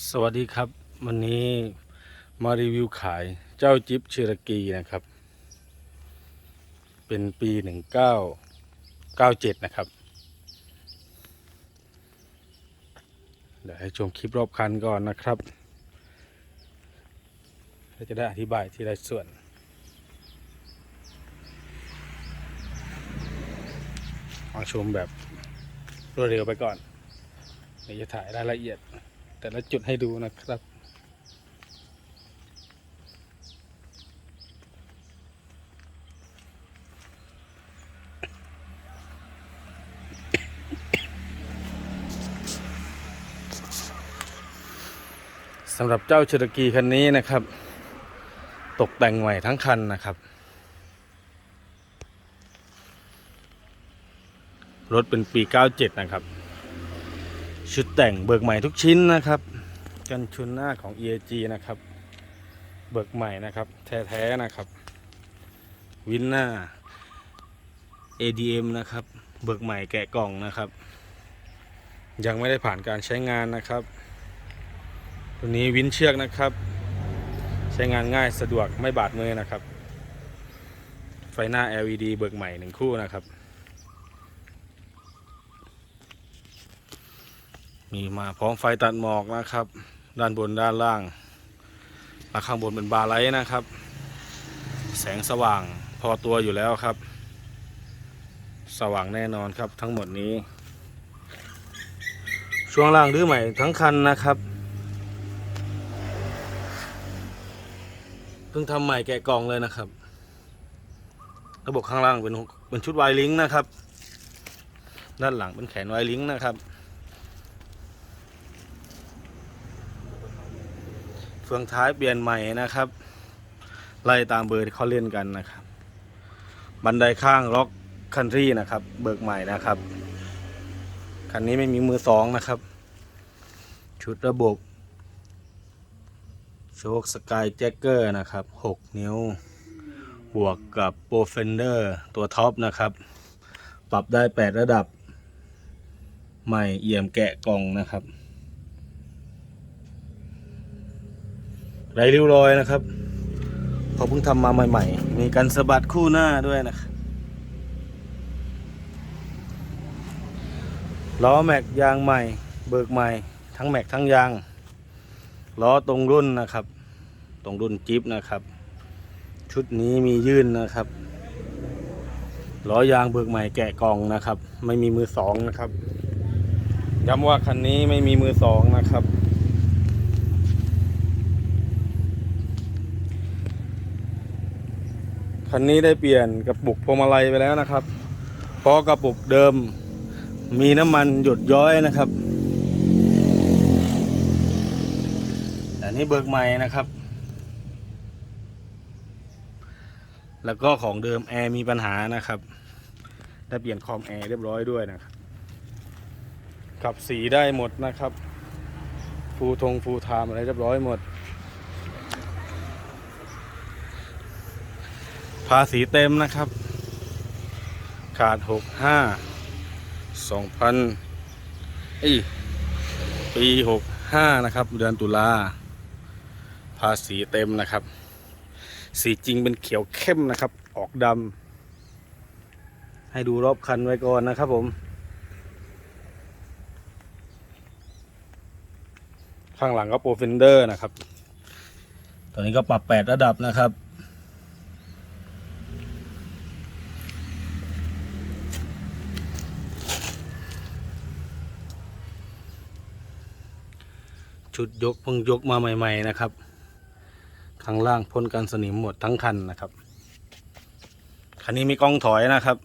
สวัสดีครับ วันนี้มารีวิวขายเจ้าจิ๊บเชอรกีนะครับ เป็นปี 1997 นะครับ เดี๋ยวให้ชมคลิปรอบคันก่อนนะครับเพื่อจะได้อธิบายที่ได้ส่วนมาชมแบบรวดเร็วไปก่อนเดี๋ยวจะถ่ายรายละเอียด แต่ละจุดให้ดูนะครับ สำหรับเจ้าเชอรกีคันนี้นะครับ ตกแต่งใหม่ทั้งคันนะครับ รถเป็นปี 97 นะครับ ชุดแต่งเบิกใหม่ทุกชิ้นนะครับ กันชนหน้าของ EAG นะครับ เบิกใหม่นะครับ แท้ๆนะครับ วินหน้า ADM นะครับ เบิกใหม่แกะกล่องนะครับ ยังไม่ได้ผ่านการใช้งานนะครับตัวนี้วินเชือกนะครับ ใช้งานง่ายสะดวกไม่บาดมือนะครับ ไฟหน้า LED เบิกใหม่หนึ่งคู่นะครับ มีมาพร้อมไฟตัดหมอกนะครับ ด้านบนด้านล่างและข้างบนเป็นบาร์ไลท์นะครับ แสงสว่างพอตัวอยู่แล้วครับ สว่างแน่นอนครับทั้งหมดนี้ ช่วงล่างรื้อใหม่ทั้งคันนะครับเพิ่งทำใหม่แกะกล่องเลยนะครับ ระบบข้างล่างเป็นเป็นชุดไวลิงนะครับ ด้านหลังเป็นแขนไวลิงนะครับ ฟืองท้ายเปลี่ยนใหม่นะครับ ไล่ตามเบอร์ที่เขาเล่นกันนะครับ บันไดข้างล็อกคันทรีนะครับ เบิกใหม่นะครับ คันนี้ไม่มีมือสองนะครับ ชุดระบบโชคสกายแจ็คเกอร์นะครับ 6 นิ้ว บวกกับโปรเฟนเดอร์ตัวท็อปนะครับ ปรับได้ 8 ระดับ ใหม่เอี่ยมแกะกล่องนะครับ ไรริ้วรอยนะครับเขาเพิ่งทำมาใหม่ ๆ มีการสะบัดคู่หน้าด้วยนะครับล้อแม็กยางใหม่ เบิกใหม่ ทั้งแม็กทั้งยางล้อตรงรุ่นนะครับ ตรงรุ่นจิ๊บนะครับ ชุดนี้มียื่นนะครับล้อยางเบิกใหม่แกะกล่องนะครับ ไม่มีมือสองนะครับย้ำว่าคันนี้ไม่มีมือสองนะครับ คันนี้ได้เปลี่ยนกระปุกพวงมาลัยไปแล้วนะครับเพราะกระปุกเดิมมีน้ำมันหยดย้อยนะครับแต่นี่เบิกใหม่นะครับ แล้วก็ของเดิมแอร์มีปัญหานะครับ ได้เปลี่ยนคอมแอร์เรียบร้อยด้วยนะครับขับสีได้หมดนะครับ ฟูทงฟูไทม์อะไรเรียบร้อยหมดาษีเต็มนะครับ ขาดหกห้าสองพันอีปีหกห้านะครับ เดือนตุลาภาษีเต็มนะครับ สีจริงเป็นเขียวเข้มนะครับ ออกดำให้ดูรอบคันไว้ก่อนนะครับผม ข้างหลังก็โปรเฟนเดอร์นะครับ ตอนนี้ก็ปรับ8ระดับนะครับ ชุดยกเพิ่งยกมาใหม่ ๆ นะครับ ข้างล่างพ่นกันสนิมหมดทั้งคันนะครับ คันนี้มีกล้องถอยนะครับ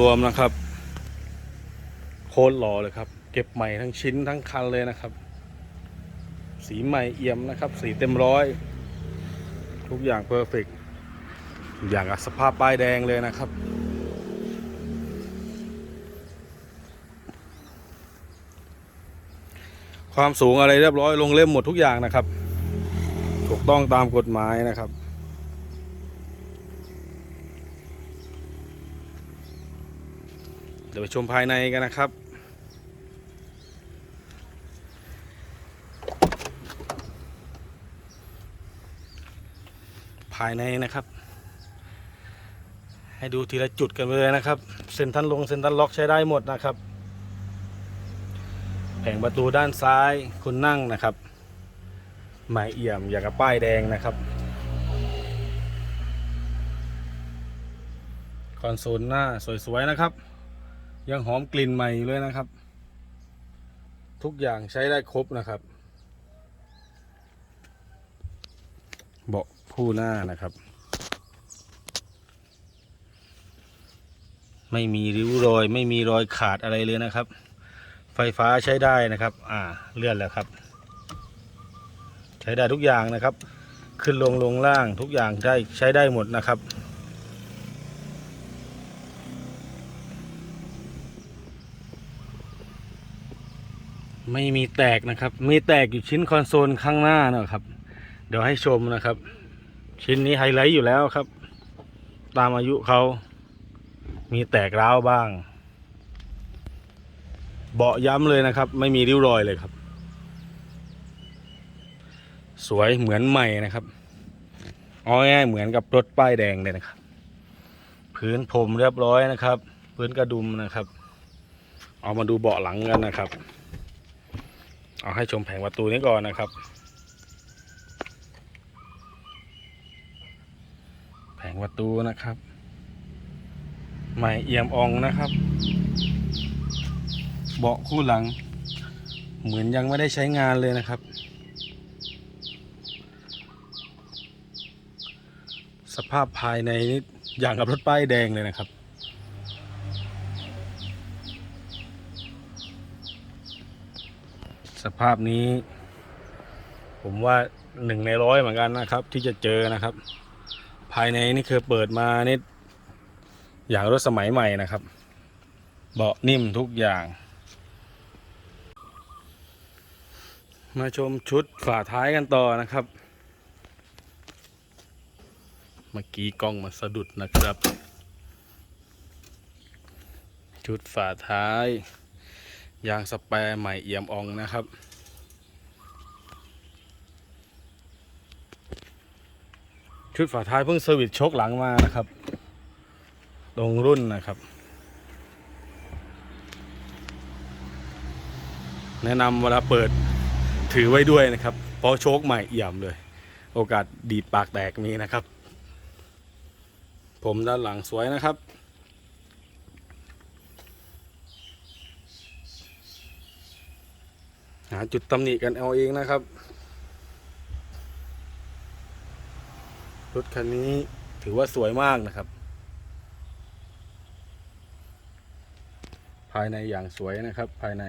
รวมๆนะครับ โคตรหล่อเลยครับ เก็บใหม่ทั้งชิ้นทั้งคันเลยนะครับ สีใหม่เอี่ยมนะครับ สีเต็มร้อย ทุกอย่างเพอร์เฟกอย่างกับสภาพป้ายแดงเลยนะครับ ความสูงอะไรเรียบร้อยลงเล่มหมดทุกอย่างนะครับ ถูกต้องตามกฎหมายนะครับ เดี๋ยวไปชมภายในกันนะครับภายในนะครับ ให้ดูทีละจุดกันไปเลยนะครับ เซ็นทันลงเซ็นทันล็อกใช้ได้หมดนะครับ แผงประตูด้านซ้ายคุณนั่งนะครับหมายเอี่ยมอย่างกับป้ายแดงนะครับ คอนโซลหน้าสวยๆนะครับ ยังหอมกลิ่นใหม่เลยนะครับ ทุกอย่างใช้ได้ครบนะครับ เบาะคู่หน้านะครับ ไม่มีริ้วรอย ไม่มีรอยขาดอะไรเลยนะครับ ไฟฟ้าใช้ได้นะครับ อ่า เลื่อนแล้วครับ ใช้ได้ทุกอย่างนะครับ ขึ้นลงลงล่างทุกอย่างได้ใช้ได้หมดนะครับ ไม่มีแตกนะครับ มีแตกอยู่ชิ้นคอนโซลข้างหน้านะครับ เดี๋ยวให้ชมนะครับ ชิ้นนี้ไฮไลท์อยู่แล้วครับ ตามอายุเขามีแตกร้าวบ้าง เบาะย้ำเลยนะครับ ไม่มีริ้วรอยเลยครับ สวยเหมือนใหม่นะครับเอาง่ายเหมือนกับรถป้ายแดงเลยนะครับ พื้นพรมเรียบร้อยนะครับ พื้นกระดุมนะครับ เอามาดูเบาะหลังกันนะครับ เอาให้ชมแผงประตูนี้ก่อนนะครับ แผงประตูนะครับ ใหม่เอี่ยมอองนะครับ เบาะคู่หลัง เหมือนยังไม่ได้ใช้งานเลยนะครับ สภาพภายในนี่อย่างกับรถป้ายแดงเลยนะครับสภาพนี้ ผมว่าหนึ่งในร้อยเหมือนกันนะครับ ที่จะเจอนะครับ ภายในนี่คือเปิดมานี่อย่างรถสมัยใหม่นะครับ เบาะนิ่มทุกอย่าง มาชมชุดฝาท้ายกันต่อนะครับ เมื่อกี้กล้องมาสะดุดนะครับ ชุดฝาท้าย ยางสแปร์ใหม่เอี่ยมอองนะครับ ชุดฝาท้ายเพิ่งเซอร์วิสชกหลังมานะครับ ตรงรุ่นนะครับแนะนำเวลาเปิด ถือไว้ด้วยนะครับ เพราะโชคใหม่เอี่ยมเลย โอกาสดีดปากแตกมีนะครับ ผมด้านหลังสวยนะครับ หาจุดตำหนิกันเอาเองนะครับ รถคันนี้ถือว่าสวยมากนะครับ ภายในอย่างสวยนะครับภายใน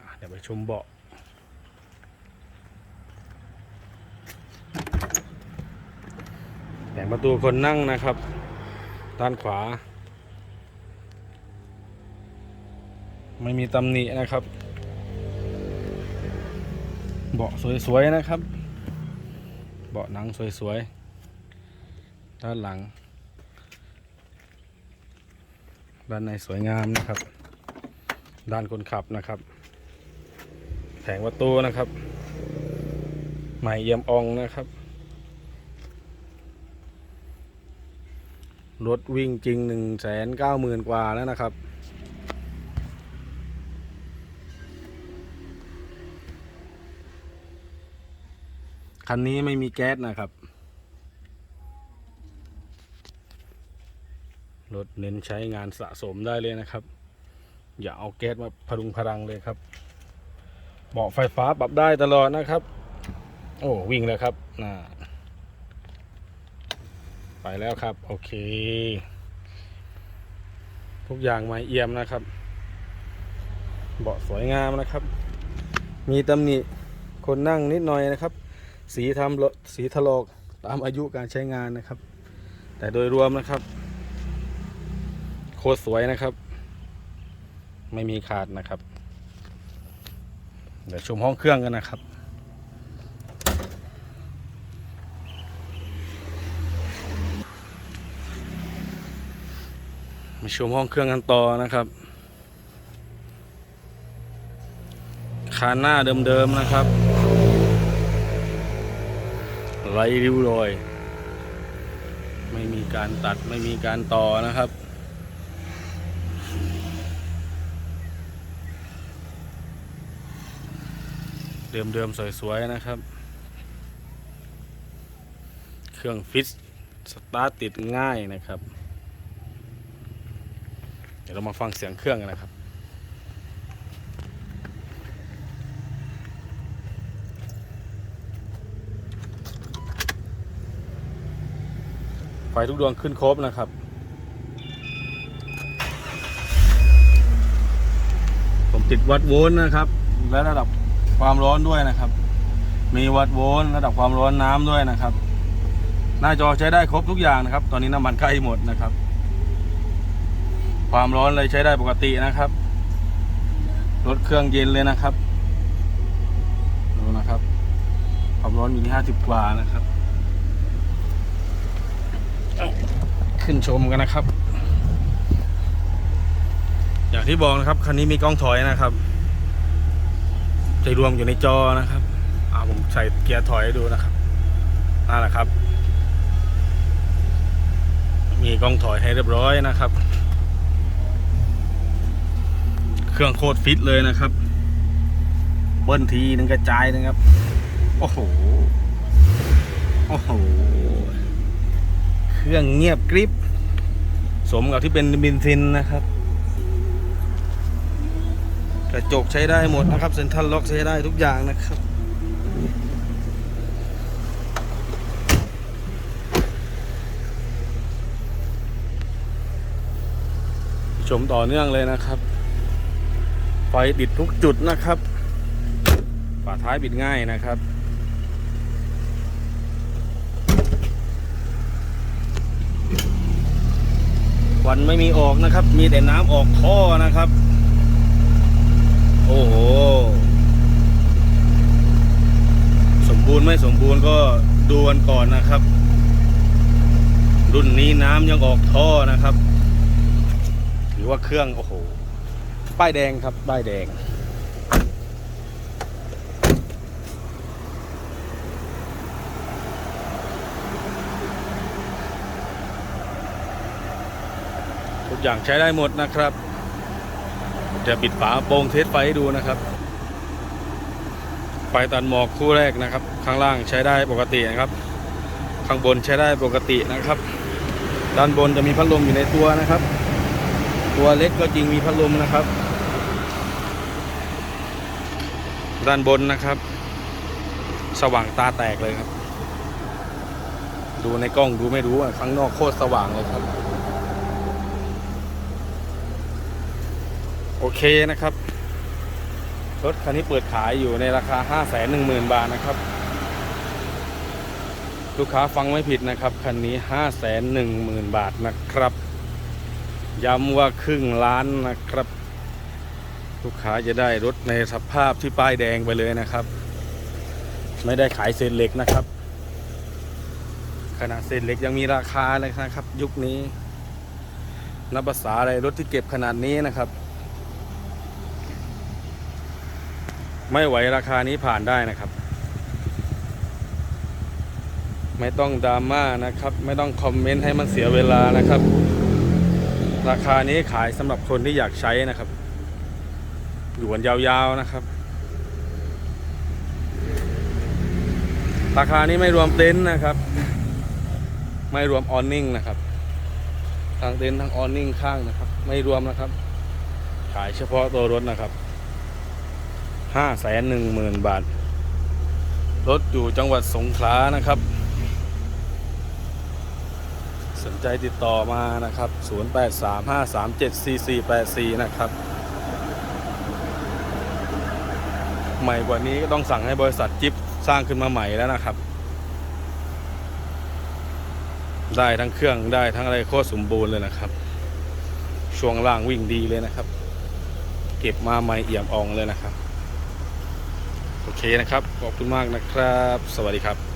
อะเดี๋ยว ไปชมเบาะแผงประตูคนนั่งนะครับ ด้านขวา ไม่มีตำหนินะครับ เบาะสวยๆนะครับ เบาะหนังสวยๆ ด้านหลัง ด้านในสวยงามนะครับ ด้านคนขับนะครับ งประตูนะครับ ใหม่เยี่ยมอองนะครับ รถวิ่งจริงหนึ่งแสนเก้าหมื่นกว่าแล้วนะครับคันนี้ไม่มีแก๊สนะครับ รถเน้นใช้งานสะสมได้เลยนะครับ อย่าเอาแก๊สมาพรุงพรังเลยครับ เบาะไฟฟ้าปรับได้ตลอดนะครับ โอ้วิ่งแล้วครับน่าไปแล้วครับ โอเค ทุกอย่างไม่เอี่ยมนะครับ เบาะสวยงามนะครับ มีตำหนิคนนั่งนิดหน่อยนะครับ สีทำสีถลอกตามอายุการใช้งานนะครับ แต่โดยรวมนะครับ โคตรสวยนะครับ ไม่มีขาดนะครับ เดี๋ยวชมห้องเครื่องกันนะครับมาชมห้องเครื่องกันต่อนะครับคานหน้าเดิมๆนะครับไรริ้วรอย ไม่มีการตัดไม่มีการต่อนะครับ เดิมๆสวยๆนะครับ เครื่องฟิตสตาร์ติดง่ายนะครับ เดี๋ยวเรามาฟังเสียงเครื่องกันนะครับไฟทุกดวงขึ้นครบนะครับ ผมติดวัดโวลต์นะครับ และระดับ ความร้อนด้วยนะครับ มีวัดโวลต์ระดับความร้อนน้ำด้วยนะครับ หน้าจอใช้ได้ครบทุกอย่างนะครับ ตอนนี้น้ำมันใกล้หมดนะครับ ความร้อนเลยใช้ได้ปกตินะครับรถเครื่องเย็นเลยนะครับดูนะครับความร้อนอยู่ที่ห้าสิบกว่านะครับ ขึ้นชมกันนะครับ อย่างที่บอกนะครับคันนี้มีกล้องถอยนะครับ ใจรวมอยู่ในจอนะครับอ่าผมใส่เกียร์ถอยให้ดูนะครับนั่นแหละครับ มีกล้องถอยให้เรียบร้อยนะครับ เครื่องโคตรฟิตเลยนะครับ เบิ้ลทีนึงกระจายนะครับ โอ้โห โอ้โห เครื่องเงียบกริบ สมกับที่เป็นบินซินนะครับ กระจกใช้ได้หมดนะครับเซ็นทรัลล็อกใช้ได้ทุกอย่างนะครับชมต่อเนื่องเลยนะครับ ไฟติดทุกจุดนะครับฝาท้ายปิดง่ายนะครับควันไม่มีออกนะครับ มีแต่น้ำออกท่อนะครับ โอ้โห สมบูรณ์ไม่สมบูรณ์ก็ดูกันก่อนนะครับ รุ่นนี้น้ำยังออกท่อนะครับ หรือว่าเครื่อง โอ้โห ป้ายแดงครับ ป้ายแดงทุกอย่างใช้ได้หมดนะครับ จะปิดฝาโปร่งเทสไฟให้ดูนะครับ ไฟตัดหมอกคู่แรกนะครับ ข้างล่างใช้ได้ปกตินะครับ ข้างบนใช้ได้ปกตินะครับ ด้านบนจะมีพัดลมอยู่ในตัวนะครับ ตัวเล็กก็จริงมีพัดลมนะครับ ด้านบนนะครับ สว่างตาแตกเลยครับ ดูในกล้องดูไม่รู้อะข้างนอกโคตรสว่างเลยครับ โอเคนะครับ รถคันนี้เปิดขายอยู่ในราคา 5 1 0 0 0 0 บาทนะครับ ลูกค้าฟังไม่ผิดนะครับคันนี้ 5 1 0 0 0 0 บาทนะครับ ย้ำว่าครึ่งล้านนะครับ ลูกค้าจะได้รถในสภาพที่ป้ายแดงไปเลยนะครับ ไม่ได้ขายเศษเหล็กนะครับขนาดเศษเหล็กยังมีราคาเลยนะครับ ยุคนี้นับภาษาอะไรรถที่เก็บขนาดนี้นะครับ ไม่ไหวราคานี้ผ่านได้นะครับ ไม่ต้องดราม่านะครับ ไม่ต้องคอมเมนต์ให้มันเสียเวลานะครับ ราคานี้ขายสำหรับคนที่อยากใช้นะครับ อยู่กันยาวๆนะครับ ราคานี้ไม่รวมเต็นท์นะครับ ไม่รวมออนนิ่งนะครับทางเต็นท์ทางออนนิ่งข้างนะครับ ไม่รวมนะครับ ขายเฉพาะตัวรถนะครับ ห้าแสนหนึ่งหมื่นบาท รถอยู่จังหวัดสงขลานะครับ สนใจติดต่อมานะครับ 0835374484 นะครับ ใหม่กว่านี้ก็ต้องสั่งให้บริษัทจิ๊บสร้างขึ้นมาใหม่แล้วนะครับ ได้ทั้งเครื่องได้ทั้งอะไรโคตรสมบูรณ์เลยนะครับ ช่วงล่างวิ่งดีเลยนะครับ เก็บมาใหม่เอี่ยมอ่องเลยนะครับ โอเคนะครับ ขอบคุณมากนะครับ สวัสดีครับ